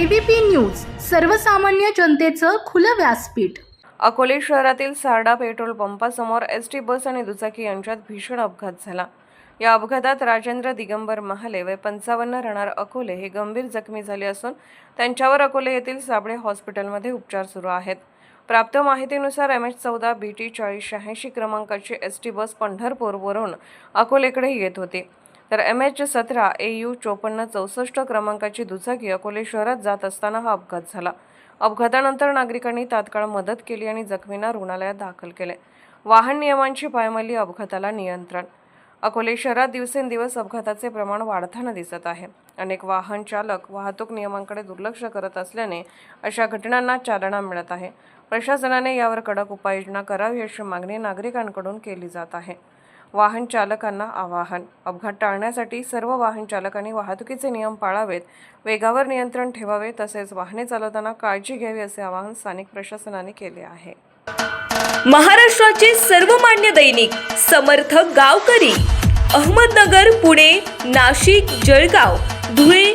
ABP news सर्वसामान्य जनतेचं खुलं व्यासपीठ. अकोले शहरातील सारडा पेट्रोल पंपासमोर एस टी बस आणि दुचाकी यांच्यात भीषण अपघात झाला. या अपघातात राजेंद्र दिगंबर महाले वय पंचावन्न राहणार अकोले हे गंभीर जखमी झाले असून त्यांच्यावर अकोले येथील साबळे हॉस्पिटलमध्ये उपचार सुरू आहेत. प्राप्त माहितीनुसार एम एच चौदा बी टी चाळीस शहाऐंशी क्रमांकाची एस टी बस पंढरपूरवरून अकोलेकडे येत होती. तर एम एच सतरा ए यू चोपन्न चौसष्ट क्रमांकाची दुचाकी अकोले शहरात जात असताना हा अपघात झाला. अपघातानंतर नागरिकांनी तात्काळ मदत केली आणि जखमींना रुग्णालयात दाखल केले. वाहन नियमांची पायमल्ली अपघाताला नियंत्रण. अकोले शहरात दिवसेंदिवस अपघाताचे प्रमाण वाढताना दिसत आहे. अनेक वाहन चालक वाहतूक नियमांकडे दुर्लक्ष करत असल्याने अशा घटनांना चालना मिळत आहे. प्रशासनाने यावर कडक उपाययोजना करावी अशी मागणी नागरिकांकडून केली जात आहे. वाहन चालकांना आवाहन. अपघात टाळण्यासाठी सर्व वाहन चालकांनी वाहतुकीचे नियम पाळावेत. वेगावर नियंत्रण ठेवावे तसेच वाहने चालवताना काळजी घ्यावी असे आवाहन स्थानिक प्रशासनाने केले आहे. महाराष्ट्राचे सर्वमान्य दैनिक समर्थ गावकरी अहमदनगर पुणे नाशिक जळगाव धुळे